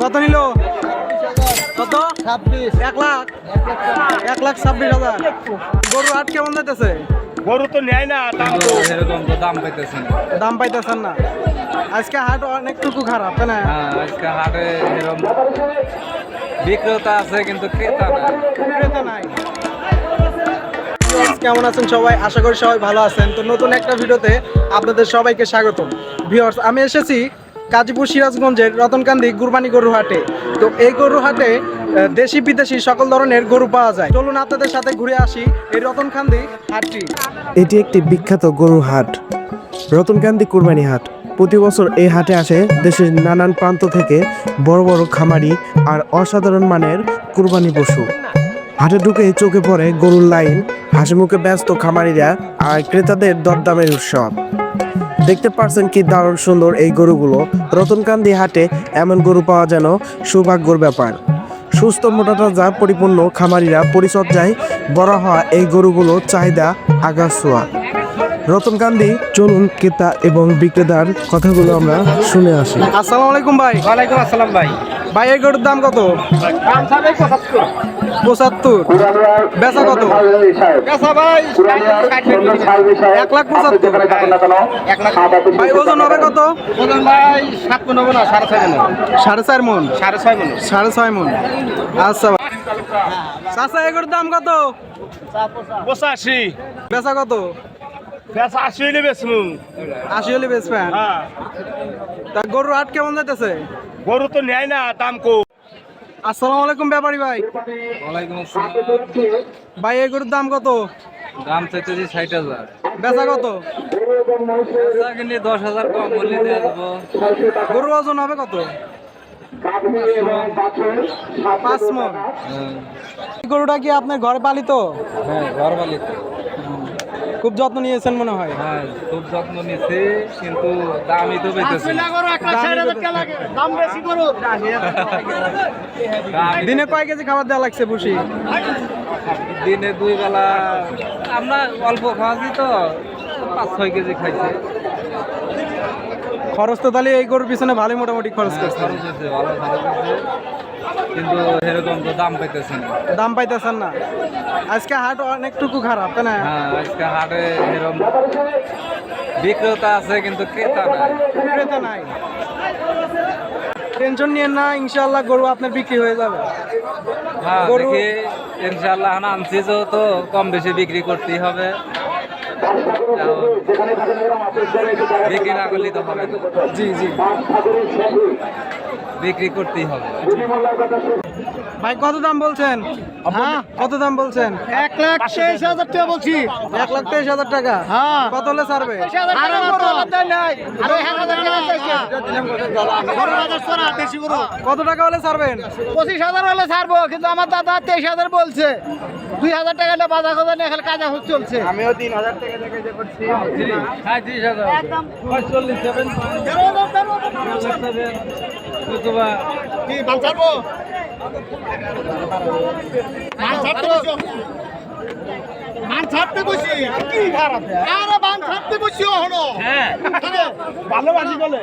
কত নিল? কত? ছাব্বিশ। এক লাখ। এক লাখ ছাব্বিশ হাজার। গরু হাট কেমন যাইতেছে? গরু তো নেয় না দাম তো। এরকম তো দাম পাইতেছেন দাম পাইতেছেন না। আজকে হাট অনেকটুকু খারাপ তাই না? হ্যাঁ আজকে হাটে এরকম বিক্রেতা আছে কিন্তু ক্রেতা নাই। ক্রেতা নাই। কেমন আছেন সবাই? আশা করি সবাই ভালো আছেন। তো নতুন একটা ভিডিওতে আপনাদের সবাইকে স্বাগতম। ভিউয়ার্স আমি এসেছি কাজীপুর সিরাজগঞ্জের রতনকান্দি কুরবানি গরু হাটে তো এই গরু হাটে দেশি বিদেশি সকল ধরনের গরু পাওয়া যায়। চলুন আপনাদের সাথে ঘুরে আসি এই রতনকান্দি হাটটি। এটি একটি বিখ্যাত গরুর হাট, রতনকান্দি কুরবানি হাট। প্রতি বছর এই হাটে আসে দেশের নানান প্রান্ত থেকে বড় বড় খামারি আর অসাধারণ মানের কুরবানি পশু। হাটে ঢুকে চোখে পড়ে গরুর লাইন হাসি মুখে ব্যস্ত খামারিরা আর ক্রেতাদের দরদামের উৎসব। দেখতে পারছেন কি দারুণ সুন্দর এই গরুগুলো। রতনকান্দি হাটে এমন গরু পাওয়া যেন সৌভাগ্যর ব্যাপার। সুস্থ মোটাতাজা, পরিপূর্ণ খামারিরা পরিচর্যায় বড় হওয়া এই গরুগুলো চাহিদা আগাছোয়া। রতনকান্দি চলুন ক্রেতা এবং বিক্রেতার কথাগুলো আমরা শুনে আসি। আসসালামু আলাইকুম ভাই। ওয়ালাইকুম আসসালাম ভাই। ভাই এই গরুর দাম কত? পঁচাত্তর। বেচা কত? কাঁচা ভাই এক লাখ পঁচাত্তর। ভাই ওজন হবে কত? ওজন ভাই সাত মন হবে না সাড়ে ছয় মন। সাড়ে চার মন? সাড়ে ছয় মন। সাড়ে ছয় মন। আচ্ছা। চাচা এগুলোর দাম কত? পঁচাশি। বেচা কত? বেশ আশি হইলে বেশমু আশি হলে বেচবেন? হ্যাঁ। তা গরুর হাট কেমন যাইতেছে? গরু তো নেয় না দাম কো আসসালামু আলাইকুম ব্যাপারী ভাই। ওয়ালাইকুম আসসালাম। ভাই এই গরুর দাম কত? দাম চাইতেছি ষাট হাজার। বেচা কত? কিন্তু দশ হাজার কম বললে দিয়ে দেবো। গরুর ওজন হবে কত? পাঁচ মন। হ্যাঁ, গরুটা কি আপনার ঘরে পালিত? হ্যাঁ ঘর বালিত খুব যত্ন নিয়েছেন মনে হয়? হ্যাঁ খুব যত্ন নিচ্ছে কিন্তু দামই তো পেতেছি বেশি দিনে কয় কেজি খাবার দেওয়া লাগছে বুসি দিনে দুই বেলা আমরা অল্প খাওয়াছি তো পাঁচ ছয় কেজি খাইছে। খরচ তো তাহলে এই গরুর পিছনে ভালোই মোটামুটি খরচ হ্যাঁ, করছে খরচ হয়েছে ভালো খরচ হয়েছে কিন্তু এরকম তো দাম পাইতেছি না। দাম পাইতেছেন না। আজকে হাট অনেকটুকু খারাপ তাই না? হ্যাঁ আজকে হাটে এরকম বিক্রেতা আছে কিন্তু ক্রেতা নাই। ক্রেতা নাই। টেনশন নিয়ে না ইনশাআল্লাহ গরু আপনার বিক্রি হয়ে যাবে। হ্যাঁ দেখি ইনশাল্লাহ এখন আনছি যেহেতু কম বেশি বিক্রি করতেই হবে। বিক্রি না করলে তো হবে। জি জি। বিক্রি করতেই হবে। ভাই কত দাম বলছেন? হ্যাঁ কত দাম বলছেন? এক লাখ তেইশ হাজার টাকা বলছি। এক লাখ তেইশ হাজার টাকা? হ্যাঁ। কত হলে ছাড়বে? কত? টাকা হলে ছাড়বেন? পঁচিশ হাজার হলে ছাড়বো কিন্তু আমার দাদা তেইশ হাজার বলছে। দুই হাজার টাকা হলে বাজার কথা নিয়ে খালি কাজা চলছে। আমিও তিন হাজার টাকা থেকে যে করছি। সাঁত্রিশ হাজার পঁয়তাল্লিশ সেভেন কি বাল ছাড়বো? মান ছাড়তে বসো মান ছাড়তে বসি? কি খারাপ? আরে মান ছাড়তে বসি হলো হ্যাঁ। ভালোবাসি বলে।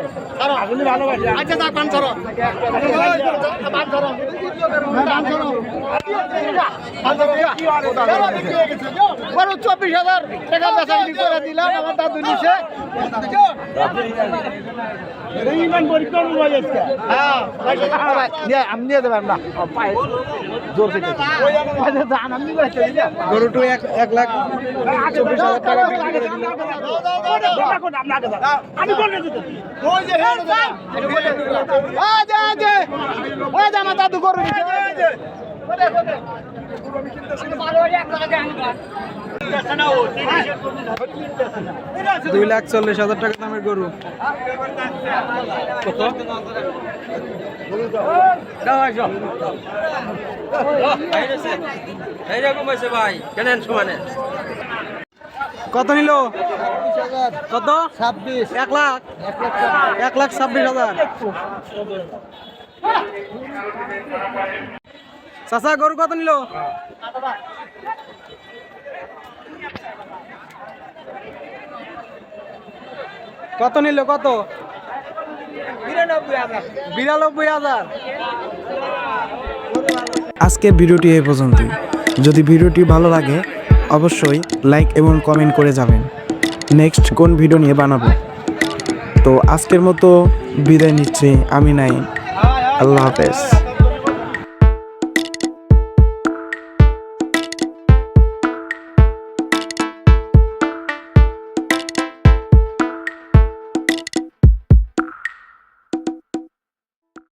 আসলে ভালোবাসি। আচ্ছা যাক মান ছাড়ো। মান ছাড়ো। মান ছাড়ো। বড় চব্বিশ হাজার টাকা বেচা বিক্রি করে দিলাম আমার দাদু নিচে হয়ে যাচ্ছে হ্যাঁ নিয়ে আমি নিয়ে দেবেন না। জোর থেকে দান আমি বেচে দিলাম গরুটু এক এক লাখ চব্বিশ হাজার টাকা আমি আমার দাদু গরু দুই লাখ চল্লিশ হাজার টাকা দামের গরু। এইরকম ভাই কেনেন সমানে কত নিল? কত? ছাব্বিশ। এক লাখ? এক লাখ ছাব্বিশ হাজার। চাচা গরু কত নিল? কত নিল কত? বিরানব্বই হাজার। আজকের ভিডিওটি এই পর্যন্তই। যদি ভিডিওটি ভালো লাগে অবশ্যই লাইক এবং কমেন্ট করে যাবেন। নেক্সট কোন ভিডিও নিয়ে বানাবো? তো আজকের মতো বিদায় নিচ্ছি। আমি নাই আল্লাহ হাফেজ।